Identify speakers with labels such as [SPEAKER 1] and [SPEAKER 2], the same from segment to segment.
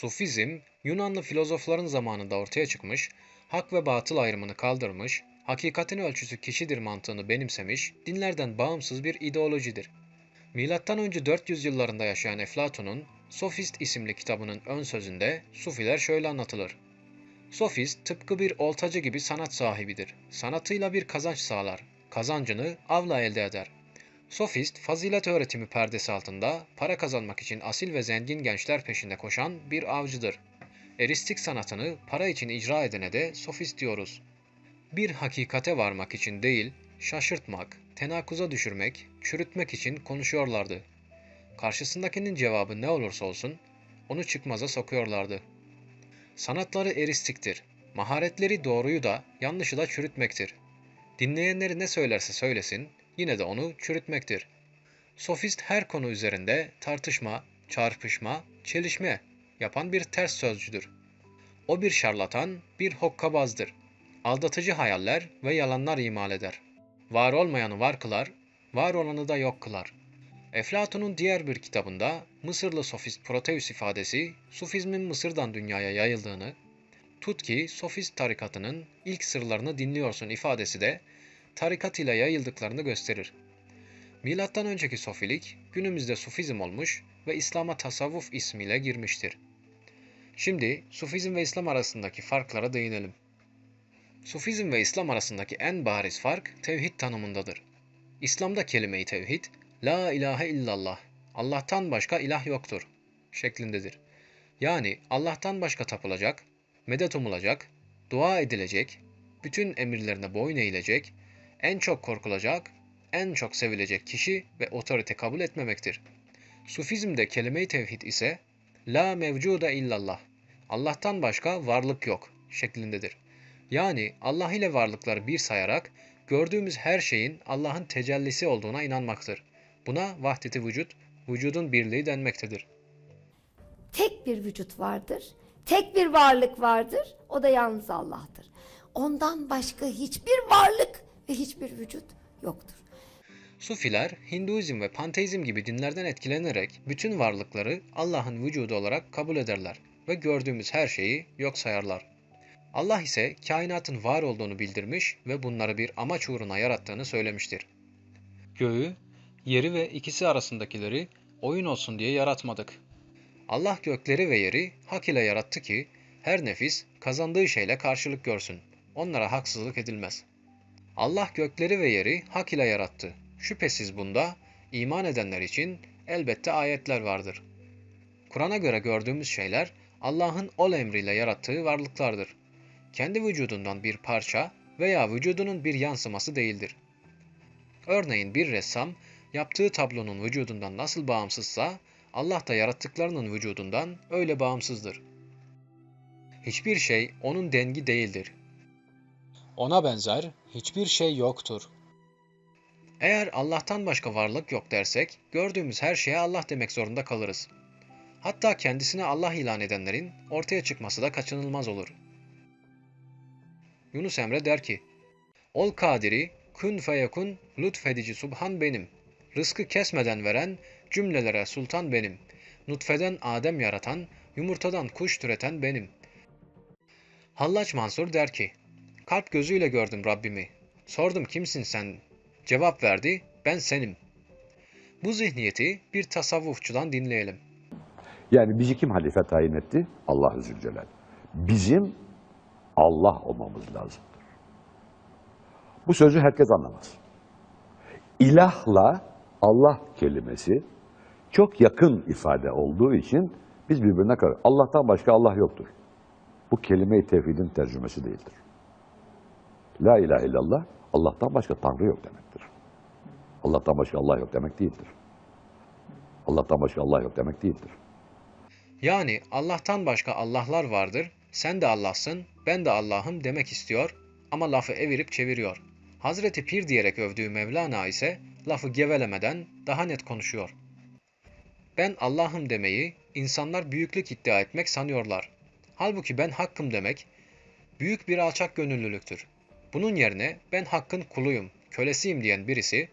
[SPEAKER 1] Sufizm, Yunanlı filozofların zamanında ortaya çıkmış, hak ve batıl ayrımını kaldırmış, hakikatin ölçüsü kişidir mantığını benimsemiş, dinlerden bağımsız bir ideolojidir. Milattan önce 400 yıllarında yaşayan Eflatun'un Sofist isimli kitabının ön sözünde Sufiler şöyle anlatılır. Sofist tıpkı bir oltacı gibi sanat sahibidir. Sanatıyla bir kazanç sağlar. Kazancını avla elde eder. Sofist, fazilet öğretimi perdesi altında para kazanmak için asil ve zengin gençler peşinde koşan bir avcıdır. Eristik sanatını para için icra edene de sofist diyoruz. Bir hakikate varmak için değil, şaşırtmak, tenakuza düşürmek, çürütmek için konuşuyorlardı. Karşısındakinin cevabı ne olursa olsun, onu çıkmaza sokuyorlardı. Sanatları eristiktir. Maharetleri doğruyu da yanlışı da çürütmektir. Dinleyenleri ne söylerse söylesin, yine de onu çürütmektir. Sofist her konu üzerinde tartışma, çarpışma, çelişme yapan bir ters sözcüdür. O bir şarlatan, bir hokkabazdır. Aldatıcı hayaller ve yalanlar imal eder. Var olmayanı var kılar, var olanı da yok kılar. Eflatun'un diğer bir kitabında Mısırlı sofist Proteus ifadesi Sufizmin Mısır'dan dünyaya yayıldığını, tut ki sofist tarikatının ilk sırlarını dinliyorsun ifadesi de tarikat ile yayıldıklarını gösterir. Milattan önceki sofilik günümüzde sufizm olmuş ve İslam'a tasavvuf ismiyle girmiştir. Şimdi sufizm ve İslam arasındaki farklara değinelim. Sufizm ve İslam arasındaki en bariz fark tevhid tanımındadır. İslam'da kelime-i tevhid, La ilahe illallah, Allah'tan başka ilah yoktur şeklindedir. Yani Allah'tan başka tapılacak, medet umulacak, dua edilecek, bütün emirlerine boyun eğilecek, en çok korkulacak, en çok sevilecek kişi ve otorite kabul etmemektir. Sufizmde kelime-i tevhid ise La mevcuda illallah, Allah'tan başka varlık yok şeklindedir. Yani Allah ile varlıkları bir sayarak gördüğümüz her şeyin Allah'ın tecellisi olduğuna inanmaktır. Buna vahdeti vücut, vücudun birliği denmektedir.
[SPEAKER 2] tek bir vücut vardır. Tek bir varlık vardır. O da yalnız Allah'tır. Ondan başka hiçbir varlık ve hiçbir vücut yoktur.
[SPEAKER 1] Sufiler, Hinduizm ve Panteizm gibi dinlerden etkilenerek bütün varlıkları Allah'ın vücudu olarak kabul ederler ve gördüğümüz her şeyi yok sayarlar. Allah ise kainatın var olduğunu bildirmiş ve bunları bir amaç uğruna yarattığını söylemiştir. Göğü, yeri ve ikisi arasındakileri oyun olsun diye yaratmadık. Allah gökleri ve yeri hak ile yarattı ki her nefis kazandığı şeyle karşılık görsün. Onlara haksızlık edilmez. Allah gökleri ve yeri hak ile yarattı. Şüphesiz bunda iman edenler için elbette ayetler vardır. Kur'an'a göre gördüğümüz şeyler Allah'ın ol emriyle yarattığı varlıklardır. Kendi vücudundan bir parça veya vücudunun bir yansıması değildir. Örneğin bir ressam yaptığı tablonun vücudundan nasıl bağımsızsa Allah da yarattıklarının vücudundan öyle bağımsızdır. Hiçbir şey onun dengi değildir. Ona benzer hiçbir şey yoktur. Eğer Allah'tan başka varlık yok dersek, gördüğümüz her şeye Allah demek zorunda kalırız. Hatta kendisine Allah ilan edenlerin ortaya çıkması da kaçınılmaz olur. Yunus Emre der ki, Ol kadiri, kun feyekun, lütfedici subhan benim. Rızkı kesmeden veren, cümlelere sultan benim. Nutfeden Adem yaratan, yumurtadan kuş türeten benim. Hallaç Mansur der ki, Kalp gözüyle gördüm Rabbimi. Sordum kimsin sen? Cevap verdi, ben senim. Bu zihniyeti bir tasavvufçudan dinleyelim.
[SPEAKER 3] Yani bizi kim halife tayin etti? Allah Zülcelal. Bizim Allah olmamız lazımdır. Bu sözü herkes anlamaz. İlahla Allah kelimesi çok yakın ifade olduğu için biz birbirine karşı Allah'tan başka Allah yoktur. Bu kelime-i tevhidin tercümesi değildir. La ilahe illallah Allah'tan başka Tanrı yok demektir. Allah'tan başka Allah yok demek değildir. Allah'tan başka Allah yok demek değildir.
[SPEAKER 1] Yani Allah'tan başka Allah'lar vardır, sen de Allah'sın, ben de Allah'ım demek istiyor ama lafı evirip çeviriyor. Hazreti Pir diyerek övdüğü Mevlana ise lafı gevelemeden daha net konuşuyor. Ben Allah'ım demeyi insanlar büyüklük iddia etmek sanıyorlar. Halbuki ben hakkım demek büyük bir alçak gönüllülüktür. Bunun yerine ben hakkın kuluyum, kölesiyim diyen birisi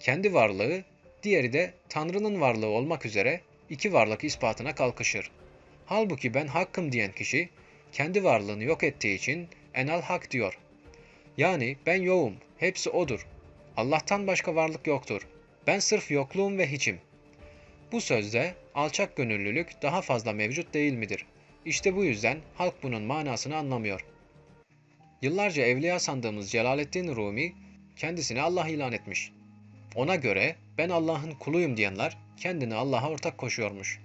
[SPEAKER 1] kendi varlığı, diğeri de Tanrı'nın varlığı olmak üzere iki varlık ispatına kalkışır. Halbuki ben hakkım diyen kişi kendi varlığını yok ettiği için enal hak diyor. Yani ben yoğum, hepsi odur. Allah'tan başka varlık yoktur. Ben sırf yokluğum ve hiçim. Bu sözde alçak gönüllülük daha fazla mevcut değil midir? İşte bu yüzden halk bunun manasını anlamıyor. Yıllarca evliya sandığımız Celaleddin Rumi kendisini Allah ilan etmiş. Ona göre ben Allah'ın kuluyum diyenler kendini Allah'a ortak koşuyormuş.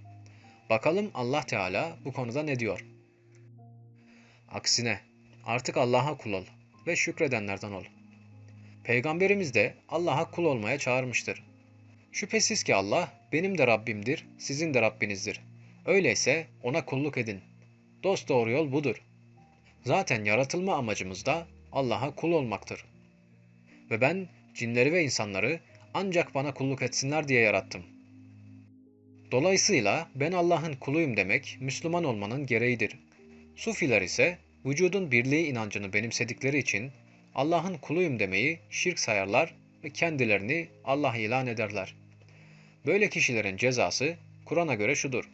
[SPEAKER 1] Bakalım Allah Teala bu konuda ne diyor? Aksine artık Allah'a kul ol ve şükredenlerden ol. Peygamberimiz de Allah'a kul olmaya çağırmıştır. Şüphesiz ki Allah benim de Rabbimdir, sizin de Rabbinizdir. Öyleyse ona kulluk edin. Dost doğru yol budur. Zaten yaratılma amacımız da Allah'a kul olmaktır. Ve ben cinleri ve insanları ancak bana kulluk etsinler diye yarattım. Dolayısıyla ben Allah'ın kuluyum demek Müslüman olmanın gereğidir. Sufiler ise vücudun birliği inancını benimsedikleri için Allah'ın kuluyum demeyi şirk sayarlar ve kendilerini Allah ilan ederler. Böyle kişilerin cezası Kur'an'a göre şudur.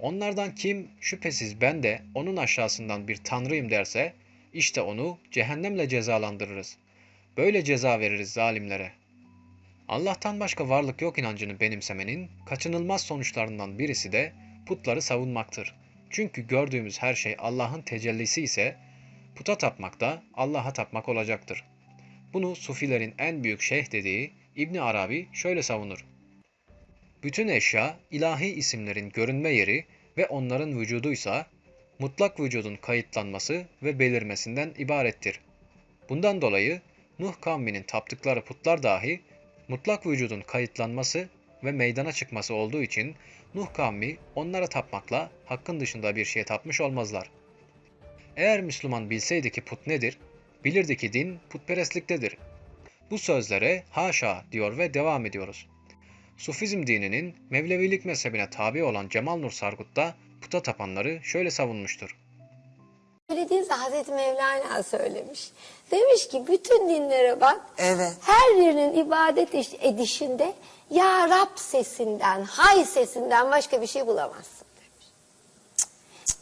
[SPEAKER 1] Onlardan kim şüphesiz ben de onun aşağısından bir tanrıyım derse işte onu cehennemle cezalandırırız. Böyle ceza veririz zalimlere. Allah'tan başka varlık yok inancını benimsemenin kaçınılmaz sonuçlarından birisi de putları savunmaktır. Çünkü gördüğümüz her şey Allah'ın tecellisi ise puta tapmak da Allah'a tapmak olacaktır. Bunu Sufilerin en büyük şeyh dediği İbni Arabi şöyle savunur. Bütün eşya ilahi isimlerin görünme yeri ve onların vücuduysa mutlak vücudun kayıtlanması ve belirmesinden ibarettir. Bundan dolayı Nuh kavminin taptıkları putlar dahi mutlak vücudun kayıtlanması ve meydana çıkması olduğu için Nuh kavmi onlara tapmakla hakkın dışında bir şeye tapmış olmazlar. Eğer Müslüman bilseydi ki put nedir, bilirdi ki din putperestliktedir. Bu sözlere haşa diyor ve devam ediyoruz. Sufizm dininin Mevlevilik mezhebine tabi olan Cemal Nur Sargut da puta tapanları şöyle savunmuştur.
[SPEAKER 2] Söylediğinizde Hazreti Mevlana söylemiş. Demiş ki bütün dinlere bak.
[SPEAKER 4] Evet.
[SPEAKER 2] Her birinin ibadet iş- edişinde ya Rab sesinden, hay sesinden başka bir şey bulamazsın demiş.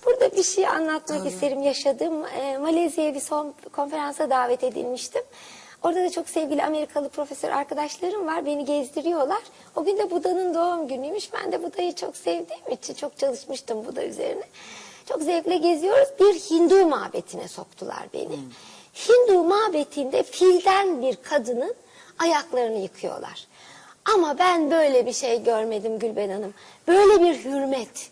[SPEAKER 2] Burada bir şey anlatmak isterim. Yaşadığım e, Malezya'ya bir son konferansa davet edilmiştim. Orada da çok sevgili Amerikalı profesör arkadaşlarım var. Beni gezdiriyorlar. O gün de Buda'nın doğum günüymüş. Ben de Buda'yı çok sevdiğim için çok çalışmıştım Buda üzerine. Çok zevkle geziyoruz. Bir Hindu mabetine soktular beni. Hindu mabetinde filden bir kadının ayaklarını yıkıyorlar. Ama ben böyle bir şey görmedim Gülben Hanım. Böyle bir hürmet,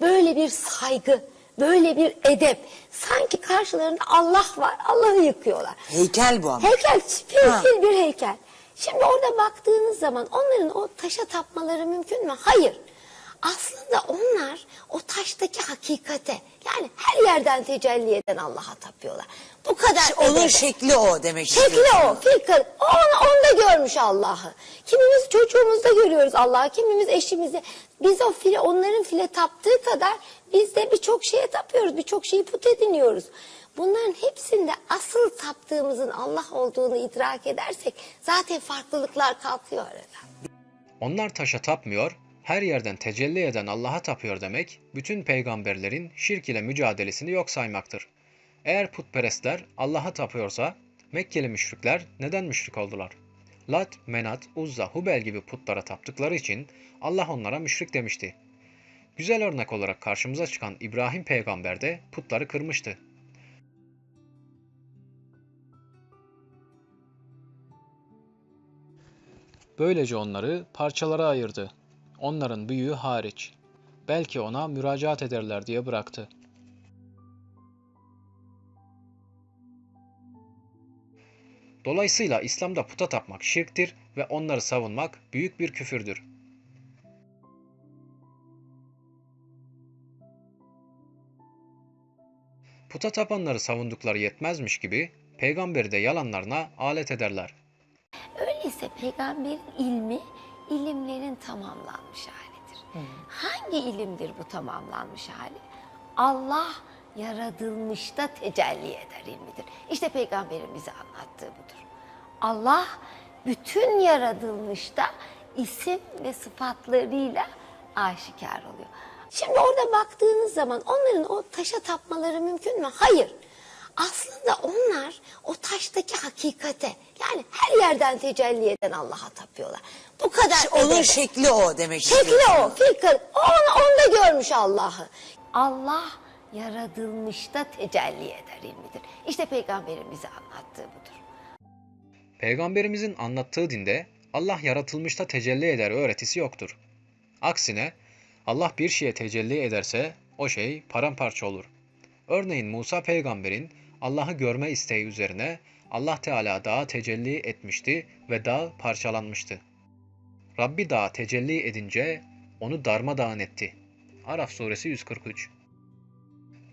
[SPEAKER 2] böyle bir saygı, böyle bir edep. Sanki karşılarında Allah var, Allah'ı yıkıyorlar.
[SPEAKER 4] Heykel bu ama.
[SPEAKER 2] Heykel, fil bir heykel. Şimdi orada baktığınız zaman onların o taşa tapmaları mümkün mü? Hayır. Aslında onlar o taştaki hakikate yani her yerden tecelli eden Allah'a tapıyorlar. Bu kadar
[SPEAKER 4] Onun
[SPEAKER 2] edebe.
[SPEAKER 4] şekli o demek
[SPEAKER 2] Şekli
[SPEAKER 4] istiyorsun.
[SPEAKER 2] o, fikir. O onu, onda görmüş Allah'ı. Kimimiz çocuğumuzda görüyoruz Allah'ı, kimimiz eşimizde. Biz o file, onların file taptığı kadar biz de birçok şeye tapıyoruz, birçok şeyi put ediniyoruz. Bunların hepsinde asıl taptığımızın Allah olduğunu idrak edersek zaten farklılıklar kalkıyor aradan.
[SPEAKER 1] Onlar taşa tapmıyor, her yerden tecelli eden Allah'a tapıyor demek, bütün peygamberlerin şirk ile mücadelesini yok saymaktır. Eğer putperestler Allah'a tapıyorsa, Mekkeli müşrikler neden müşrik oldular? Lat, Menat, Uzza, Hubel gibi putlara taptıkları için Allah onlara müşrik demişti. Güzel örnek olarak karşımıza çıkan İbrahim peygamber de putları kırmıştı. Böylece onları parçalara ayırdı. Onların büyüğü hariç. Belki ona müracaat ederler diye bıraktı. Dolayısıyla İslam'da puta tapmak şirktir ve onları savunmak büyük bir küfürdür. Puta tapanları savundukları yetmezmiş gibi peygamberi de yalanlarına alet ederler.
[SPEAKER 2] Öyleyse peygamberin ilmi ilimlerin tamamlanmış halidir. Hangi ilimdir bu tamamlanmış hali? Allah yaratılmışta tecelli eder ilmidir. İşte peygamberin bize anlattığı budur. Allah bütün yaratılmışta isim ve sıfatlarıyla aşikar oluyor. Şimdi orada baktığınız zaman onların o taşa tapmaları mümkün mü? Hayır. Aslında onlar o taştaki hakikate yani her yerden tecelli eden Allah'a tapıyorlar. Bu kadar
[SPEAKER 4] Onun
[SPEAKER 2] ödede.
[SPEAKER 4] şekli o demek
[SPEAKER 2] Şekli o, fikir. Onu, onda görmüş Allah'ı. Allah yaratılmışta tecelli eder ilmidir. İşte peygamberin bize anlattığı budur.
[SPEAKER 1] Peygamberimizin anlattığı dinde Allah yaratılmışta tecelli eder öğretisi yoktur. Aksine Allah bir şeye tecelli ederse o şey paramparça olur. Örneğin Musa peygamberin Allah'ı görme isteği üzerine Allah Teala dağa tecelli etmişti ve dağ parçalanmıştı. Rabbi dağa tecelli edince onu darmadağın etti. Araf suresi 143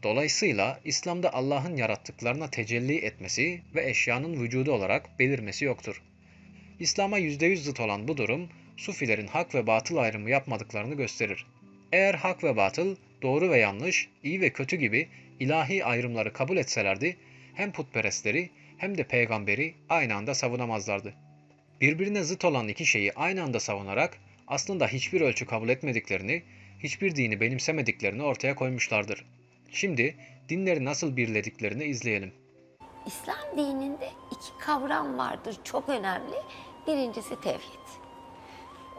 [SPEAKER 1] Dolayısıyla İslam'da Allah'ın yarattıklarına tecelli etmesi ve eşyanın vücudu olarak belirmesi yoktur. İslam'a %100 zıt olan bu durum, Sufilerin hak ve batıl ayrımı yapmadıklarını gösterir. Eğer hak ve batıl, doğru ve yanlış, iyi ve kötü gibi ilahi ayrımları kabul etselerdi, hem putperestleri hem de peygamberi aynı anda savunamazlardı. Birbirine zıt olan iki şeyi aynı anda savunarak aslında hiçbir ölçü kabul etmediklerini, hiçbir dini benimsemediklerini ortaya koymuşlardır. Şimdi dinleri nasıl birlediklerini izleyelim.
[SPEAKER 2] İslam dininde iki kavram vardır çok önemli. Birincisi tevhid.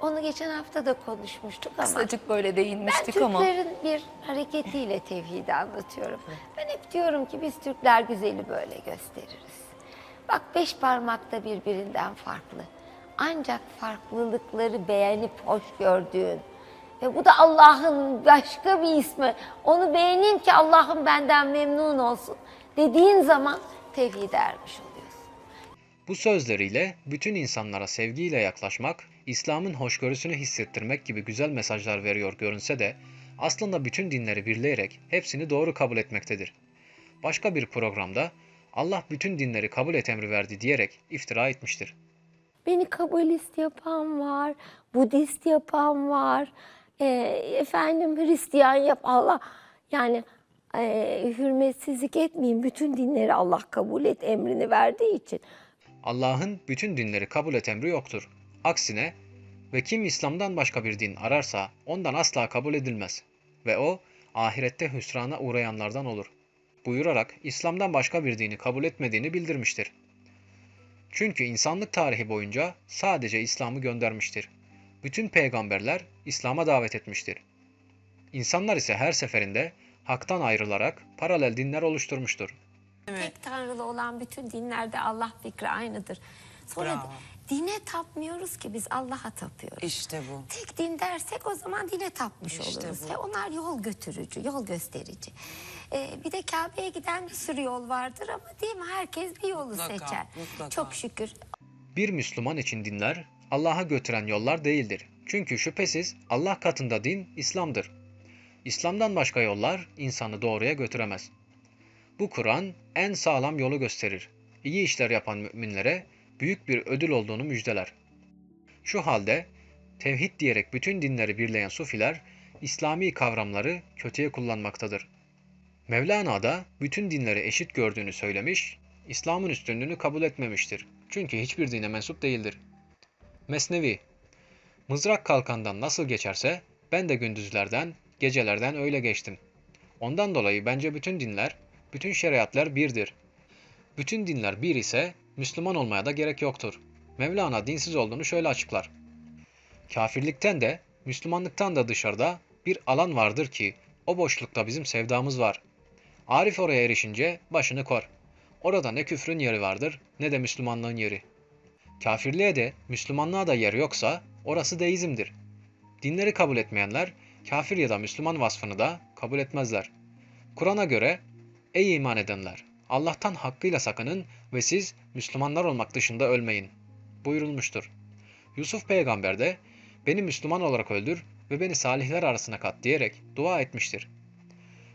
[SPEAKER 2] Onu geçen hafta da konuşmuştuk ama
[SPEAKER 5] Kısacık böyle
[SPEAKER 2] ben
[SPEAKER 5] değinmiştik ama.
[SPEAKER 2] Türklerin bir hareketiyle tevhidi anlatıyorum. Ben hep diyorum ki biz Türkler güzeli böyle gösteririz. Bak beş parmakta birbirinden farklı. Ancak farklılıkları beğenip hoş gördüğün ve bu da Allah'ın başka bir ismi. Onu beğeneyim ki Allah'ım benden memnun olsun dediğin zaman tevhide ermiş oluyorsun.
[SPEAKER 1] Bu sözleriyle bütün insanlara sevgiyle yaklaşmak, İslam'ın hoşgörüsünü hissettirmek gibi güzel mesajlar veriyor görünse de aslında bütün dinleri birleyerek hepsini doğru kabul etmektedir. Başka bir programda Allah bütün dinleri kabul et emri verdi diyerek iftira etmiştir.
[SPEAKER 2] Beni kabalist yapan var, Budist yapan var, e, efendim Hristiyan yap Allah. Yani e, hürmetsizlik etmeyin. Bütün dinleri Allah kabul et emrini verdiği için.
[SPEAKER 1] Allah'ın bütün dinleri kabul et emri yoktur. Aksine ve kim İslam'dan başka bir din ararsa ondan asla kabul edilmez ve o ahirette hüsrana uğrayanlardan olur. Buyurarak İslam'dan başka bir dini kabul etmediğini bildirmiştir. Çünkü insanlık tarihi boyunca sadece İslam'ı göndermiştir. Bütün peygamberler İslam'a davet etmiştir. İnsanlar ise her seferinde haktan ayrılarak paralel dinler oluşturmuştur.
[SPEAKER 2] Tek tanrılı olan bütün dinlerde Allah fikri aynıdır. Sonra
[SPEAKER 4] Bravo.
[SPEAKER 2] Dine tapmıyoruz ki biz Allah'a tapıyoruz.
[SPEAKER 4] İşte bu.
[SPEAKER 2] Tek din dersek o zaman dine tapmış
[SPEAKER 4] İşte
[SPEAKER 2] oluruz.
[SPEAKER 4] bu.
[SPEAKER 2] Ve onlar yol götürücü, yol gösterici. Ee, bir de Kabe'ye giden bir sürü yol vardır ama değil mi? Herkes bir yolu
[SPEAKER 4] Mutlaka,
[SPEAKER 2] seçer.
[SPEAKER 4] mutlaka.
[SPEAKER 2] Çok şükür.
[SPEAKER 1] Bir Müslüman için dinler Allah'a götüren yollar değildir. Çünkü şüphesiz Allah katında din İslam'dır. İslam'dan başka yollar insanı doğruya götüremez. Bu Kur'an en sağlam yolu gösterir. İyi işler yapan müminlere büyük bir ödül olduğunu müjdeler. Şu halde tevhid diyerek bütün dinleri birleyen sufiler İslami kavramları kötüye kullanmaktadır. Mevlana da bütün dinleri eşit gördüğünü söylemiş, İslam'ın üstünlüğünü kabul etmemiştir. Çünkü hiçbir dine mensup değildir. Mesnevi Mızrak kalkandan nasıl geçerse ben de gündüzlerden, gecelerden öyle geçtim. Ondan dolayı bence bütün dinler, bütün şeriatlar birdir. Bütün dinler bir ise Müslüman olmaya da gerek yoktur. Mevlana dinsiz olduğunu şöyle açıklar. Kafirlikten de, Müslümanlıktan da dışarıda bir alan vardır ki o boşlukta bizim sevdamız var. Arif oraya erişince başını kor. Orada ne küfrün yeri vardır ne de Müslümanlığın yeri. Kafirliğe de Müslümanlığa da yer yoksa orası deizmdir. Dinleri kabul etmeyenler kafir ya da Müslüman vasfını da kabul etmezler. Kur'an'a göre ey iman edenler Allah'tan hakkıyla sakının ve siz Müslümanlar olmak dışında ölmeyin buyurulmuştur. Yusuf peygamber de beni Müslüman olarak öldür ve beni salihler arasına kat diyerek dua etmiştir.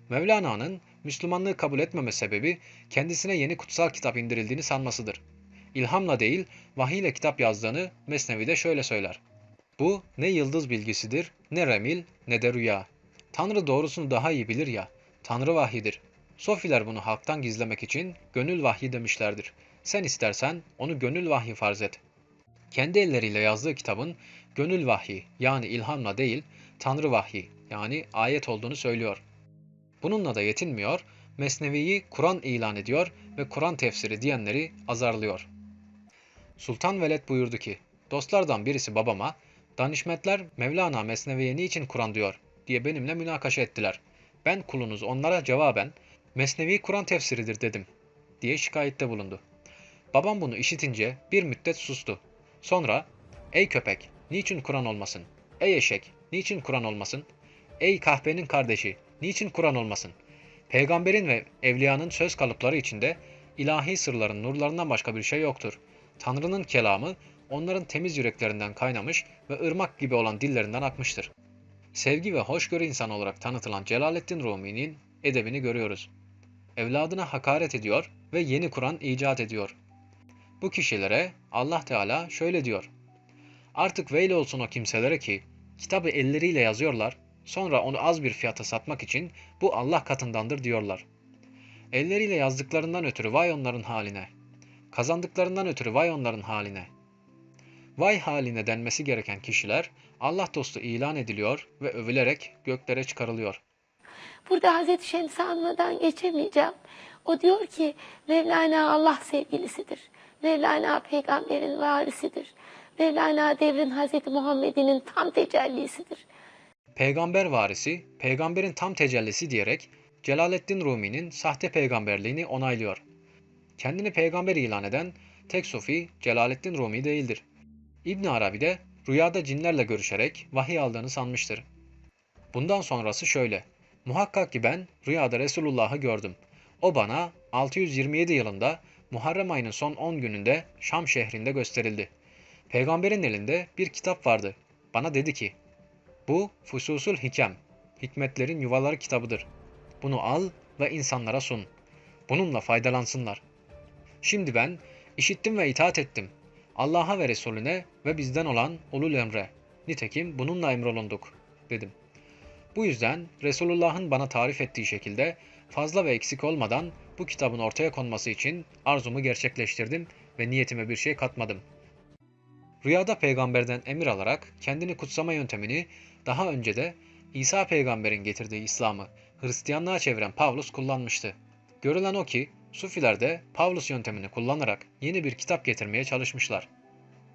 [SPEAKER 1] Mevlana'nın Müslümanlığı kabul etmeme sebebi kendisine yeni kutsal kitap indirildiğini sanmasıdır. İlhamla değil, vahiyle kitap yazdığını Mesnevi'de şöyle söyler. Bu ne yıldız bilgisidir, ne remil, ne de rüya. Tanrı doğrusunu daha iyi bilir ya, Tanrı vahyidir. Sofiler bunu halktan gizlemek için gönül vahyi demişlerdir. Sen istersen onu gönül vahyi farz et. Kendi elleriyle yazdığı kitabın gönül vahyi yani ilhamla değil, Tanrı vahyi yani ayet olduğunu söylüyor. Bununla da yetinmiyor, Mesnevi'yi Kur'an ilan ediyor ve Kur'an tefsiri diyenleri azarlıyor. Sultan Veled buyurdu ki, dostlardan birisi babama, danişmetler Mevlana Mesnevi'ye niçin Kur'an diyor diye benimle münakaşa ettiler. Ben kulunuz onlara cevaben, Mesnevi Kur'an tefsiridir dedim diye şikayette bulundu. Babam bunu işitince bir müddet sustu. Sonra, ey köpek, niçin Kur'an olmasın? Ey eşek, niçin Kur'an olmasın? Ey kahvenin kardeşi, niçin Kur'an olmasın? Peygamberin ve evliyanın söz kalıpları içinde ilahi sırların nurlarından başka bir şey yoktur. Tanrı'nın kelamı onların temiz yüreklerinden kaynamış ve ırmak gibi olan dillerinden akmıştır. Sevgi ve hoşgörü insanı olarak tanıtılan Celaleddin Rumi'nin edebini görüyoruz. Evladına hakaret ediyor ve yeni Kur'an icat ediyor. Bu kişilere Allah Teala şöyle diyor. Artık veil olsun o kimselere ki kitabı elleriyle yazıyorlar, sonra onu az bir fiyata satmak için bu Allah katındandır diyorlar. Elleriyle yazdıklarından ötürü vay onların haline. Kazandıklarından ötürü vay onların haline. Vay haline denmesi gereken kişiler Allah dostu ilan ediliyor ve övülerek göklere çıkarılıyor.
[SPEAKER 2] Burada Hazreti Şems'i anmadan geçemeyeceğim. O diyor ki Mevlana Allah sevgilisidir. Mevlana peygamberin varisidir. Mevlana devrin Hazreti Muhammed'inin tam tecellisidir.
[SPEAKER 1] Peygamber varisi, peygamberin tam tecellisi diyerek Celaleddin Rumi'nin sahte peygamberliğini onaylıyor. Kendini peygamber ilan eden tek sufi Celaleddin Rumi değildir. İbn Arabi de rüyada cinlerle görüşerek vahiy aldığını sanmıştır. Bundan sonrası şöyle. Muhakkak ki ben rüyada Resulullah'ı gördüm. O bana 627 yılında Muharrem ayının son 10 gününde Şam şehrinde gösterildi. Peygamberin elinde bir kitap vardı. Bana dedi ki, bu Fususul Hikem, hikmetlerin yuvaları kitabıdır. Bunu al ve insanlara sun. Bununla faydalansınlar. Şimdi ben işittim ve itaat ettim. Allah'a ve Resulüne ve bizden olan ulul emre. Nitekim bununla emrolunduk, dedim. Bu yüzden Resulullah'ın bana tarif ettiği şekilde fazla ve eksik olmadan bu kitabın ortaya konması için arzumu gerçekleştirdim ve niyetime bir şey katmadım. Rüyada peygamberden emir alarak kendini kutsama yöntemini daha önce de İsa peygamberin getirdiği İslam'ı Hristiyanlığa çeviren Pavlus kullanmıştı. Görülen o ki Sufiler de Pavlus yöntemini kullanarak yeni bir kitap getirmeye çalışmışlar.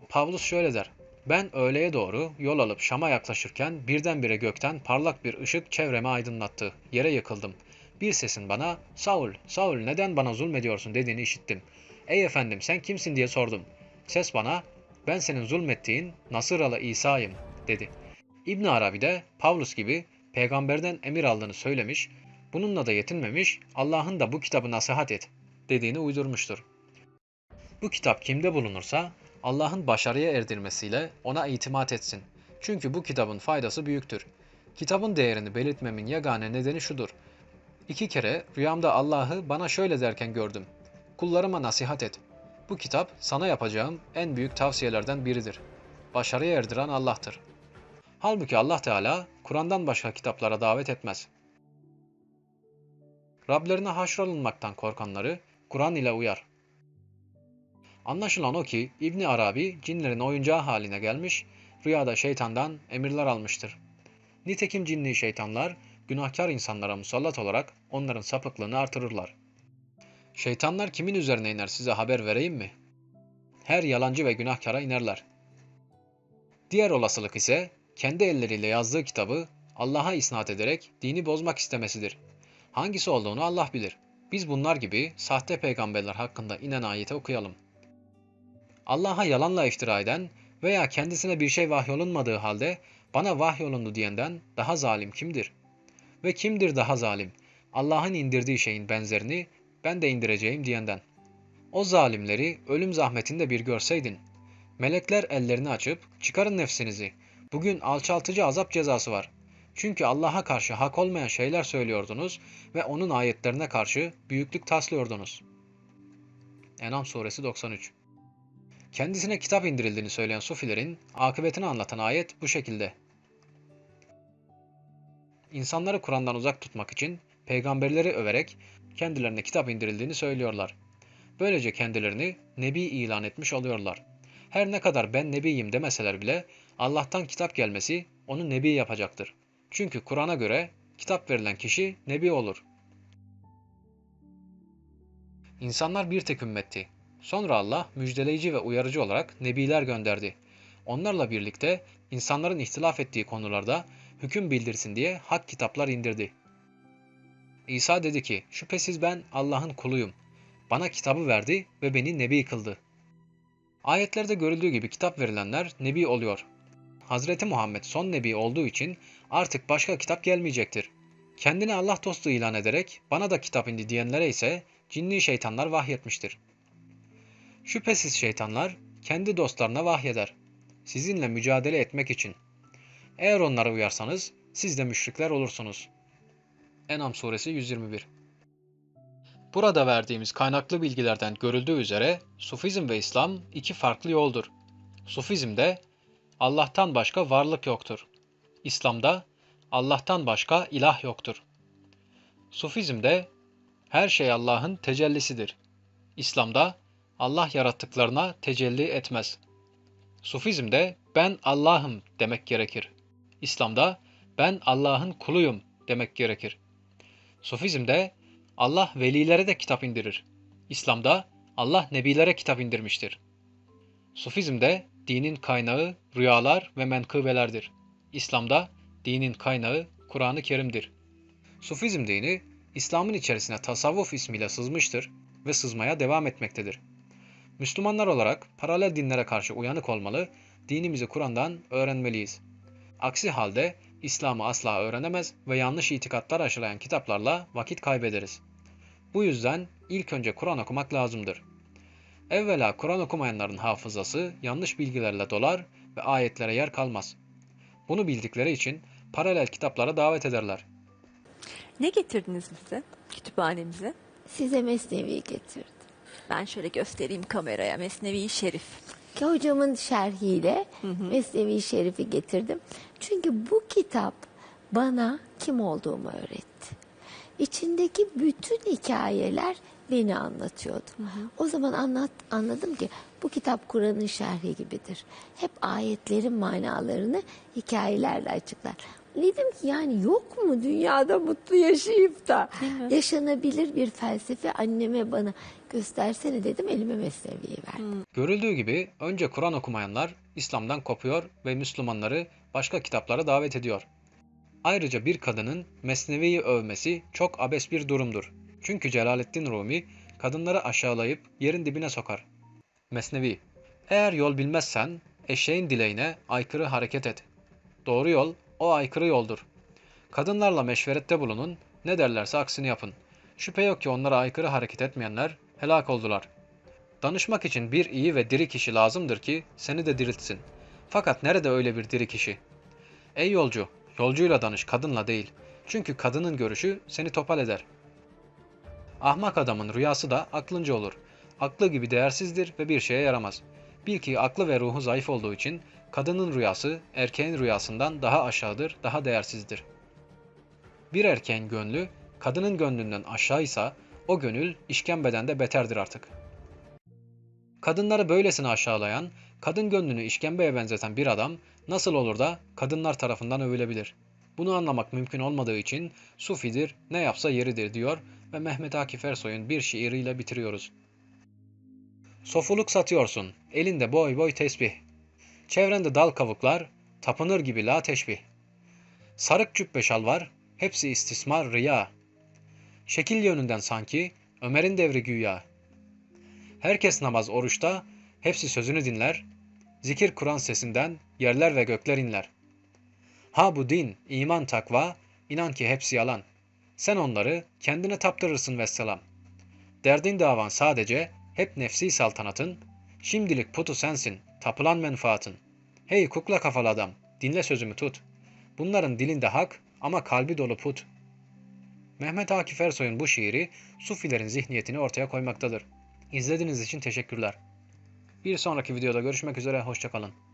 [SPEAKER 1] Pavlus şöyle der. Ben öğleye doğru yol alıp Şam'a yaklaşırken birdenbire gökten parlak bir ışık çevremi aydınlattı. Yere yıkıldım. Bir sesin bana Saul, Saul neden bana zulmediyorsun dediğini işittim. Ey efendim sen kimsin diye sordum. Ses bana ben senin zulmettiğin Nasıralı İsa'yım dedi. İbn Arabi de Pavlus gibi peygamberden emir aldığını söylemiş, bununla da yetinmemiş, Allah'ın da bu kitabı nasihat et dediğini uydurmuştur. Bu kitap kimde bulunursa Allah'ın başarıya erdirmesiyle ona itimat etsin. Çünkü bu kitabın faydası büyüktür. Kitabın değerini belirtmemin yegane nedeni şudur. İki kere rüyamda Allah'ı bana şöyle derken gördüm. Kullarıma nasihat et. Bu kitap sana yapacağım en büyük tavsiyelerden biridir. Başarıya erdiren Allah'tır. Halbuki Allah Teala Kur'an'dan başka kitaplara davet etmez. Rablerine haşrolunmaktan korkanları Kur'an ile uyar. Anlaşılan o ki İbni Arabi cinlerin oyuncağı haline gelmiş, rüyada şeytandan emirler almıştır. Nitekim cinli şeytanlar günahkar insanlara musallat olarak onların sapıklığını artırırlar. Şeytanlar kimin üzerine iner size haber vereyim mi? Her yalancı ve günahkara inerler. Diğer olasılık ise kendi elleriyle yazdığı kitabı Allah'a isnat ederek dini bozmak istemesidir. Hangisi olduğunu Allah bilir. Biz bunlar gibi sahte peygamberler hakkında inen ayeti okuyalım. Allah'a yalanla iftira eden veya kendisine bir şey vahyolunmadığı halde bana vahyolundu diyenden daha zalim kimdir? Ve kimdir daha zalim? Allah'ın indirdiği şeyin benzerini ben de indireceğim diyenden. O zalimleri ölüm zahmetinde bir görseydin. Melekler ellerini açıp çıkarın nefsinizi. Bugün alçaltıcı azap cezası var. Çünkü Allah'a karşı hak olmayan şeyler söylüyordunuz ve onun ayetlerine karşı büyüklük taslıyordunuz. Enam suresi 93 Kendisine kitap indirildiğini söyleyen Sufilerin akıbetini anlatan ayet bu şekilde. İnsanları Kur'an'dan uzak tutmak için peygamberleri överek kendilerine kitap indirildiğini söylüyorlar. Böylece kendilerini nebi ilan etmiş oluyorlar. Her ne kadar ben nebiyim demeseler bile Allah'tan kitap gelmesi onu nebi yapacaktır. Çünkü Kur'an'a göre kitap verilen kişi nebi olur. İnsanlar bir tek ümmetti. Sonra Allah müjdeleyici ve uyarıcı olarak nebiler gönderdi. Onlarla birlikte insanların ihtilaf ettiği konularda hüküm bildirsin diye hak kitaplar indirdi. İsa dedi ki, şüphesiz ben Allah'ın kuluyum. Bana kitabı verdi ve beni nebi kıldı. Ayetlerde görüldüğü gibi kitap verilenler nebi oluyor. Hazreti Muhammed son nebi olduğu için artık başka kitap gelmeyecektir. Kendini Allah dostu ilan ederek bana da kitap indi diyenlere ise cinni şeytanlar vahyetmiştir. Şüphesiz şeytanlar kendi dostlarına vahyeder. Sizinle mücadele etmek için. Eğer onlara uyarsanız siz de müşrikler olursunuz. Enam suresi 121 Burada verdiğimiz kaynaklı bilgilerden görüldüğü üzere Sufizm ve İslam iki farklı yoldur. Sufizmde Allah'tan başka varlık yoktur. İslam'da Allah'tan başka ilah yoktur. Sufizmde her şey Allah'ın tecellisidir. İslam'da Allah yarattıklarına tecelli etmez. Sufizmde ben Allah'ım demek gerekir. İslam'da ben Allah'ın kuluyum demek gerekir. Sufizmde Allah velilere de kitap indirir. İslam'da Allah nebilere kitap indirmiştir. Sufizmde dinin kaynağı rüyalar ve menkıbelerdir. İslam'da dinin kaynağı Kur'an-ı Kerim'dir. Sufizm dini İslam'ın içerisine tasavvuf ismiyle sızmıştır ve sızmaya devam etmektedir. Müslümanlar olarak paralel dinlere karşı uyanık olmalı, dinimizi Kur'an'dan öğrenmeliyiz. Aksi halde İslam'ı asla öğrenemez ve yanlış itikatlar aşılayan kitaplarla vakit kaybederiz. Bu yüzden ilk önce Kur'an okumak lazımdır. Evvela Kur'an okumayanların hafızası yanlış bilgilerle dolar ve ayetlere yer kalmaz. Bunu bildikleri için paralel kitaplara davet ederler.
[SPEAKER 4] Ne getirdiniz bize kütüphanemize?
[SPEAKER 2] Size Mesnevi getirdim.
[SPEAKER 4] Ben şöyle göstereyim kameraya Mesnevi Şerif.
[SPEAKER 2] Hocamın şerhiyle Mesnevi Şerif'i getirdim. Çünkü bu kitap bana kim olduğumu öğretti. İçindeki bütün hikayeler beni anlatıyordu. O zaman anlat, anladım ki bu kitap Kur'an'ın şerhi gibidir. Hep ayetlerin manalarını hikayelerle açıklar. Dedim ki yani yok mu dünyada mutlu yaşayıp da yaşanabilir bir felsefe anneme bana göstersene dedim elime Mesnevi'yi verdim.
[SPEAKER 1] Görüldüğü gibi önce Kur'an okumayanlar İslam'dan kopuyor ve Müslümanları başka kitaplara davet ediyor. Ayrıca bir kadının Mesnevi'yi övmesi çok abes bir durumdur. Çünkü Celaleddin Rumi kadınları aşağılayıp yerin dibine sokar. Mesnevi Eğer yol bilmezsen eşeğin dileğine aykırı hareket et. Doğru yol o aykırı yoldur. Kadınlarla meşverette bulunun, ne derlerse aksini yapın. Şüphe yok ki onlara aykırı hareket etmeyenler helak oldular. Danışmak için bir iyi ve diri kişi lazımdır ki seni de diriltsin. Fakat nerede öyle bir diri kişi? Ey yolcu, yolcuyla danış, kadınla değil. Çünkü kadının görüşü seni topal eder. Ahmak adamın rüyası da aklınca olur. Aklı gibi değersizdir ve bir şeye yaramaz. Bil ki aklı ve ruhu zayıf olduğu için kadının rüyası erkeğin rüyasından daha aşağıdır, daha değersizdir. Bir erkeğin gönlü kadının gönlünden aşağıysa o gönül işkembeden de beterdir artık. Kadınları böylesine aşağılayan, kadın gönlünü işkembeye benzeten bir adam nasıl olur da kadınlar tarafından övülebilir? Bunu anlamak mümkün olmadığı için sufidir, ne yapsa yeridir diyor ve Mehmet Akif Ersoy'un bir şiiriyle bitiriyoruz. Sofuluk satıyorsun, elinde boy boy tesbih. Çevrende dal kavuklar, tapınır gibi la teşbih. Sarık cübbe şal var, hepsi istismar riya. Şekil yönünden sanki, Ömer'in devri güya. Herkes namaz oruçta, hepsi sözünü dinler. Zikir Kur'an sesinden yerler ve gökler inler. Ha bu din, iman takva, inan ki hepsi yalan. Sen onları kendine taptırırsın vesselam. Derdin davan sadece hep nefsi saltanatın, şimdilik putu sensin, tapılan menfaatın. Hey kukla kafalı adam, dinle sözümü tut. Bunların dilinde hak ama kalbi dolu put. Mehmet Akif Ersoy'un bu şiiri Sufilerin zihniyetini ortaya koymaktadır. İzlediğiniz için teşekkürler. Bir sonraki videoda görüşmek üzere, hoşçakalın.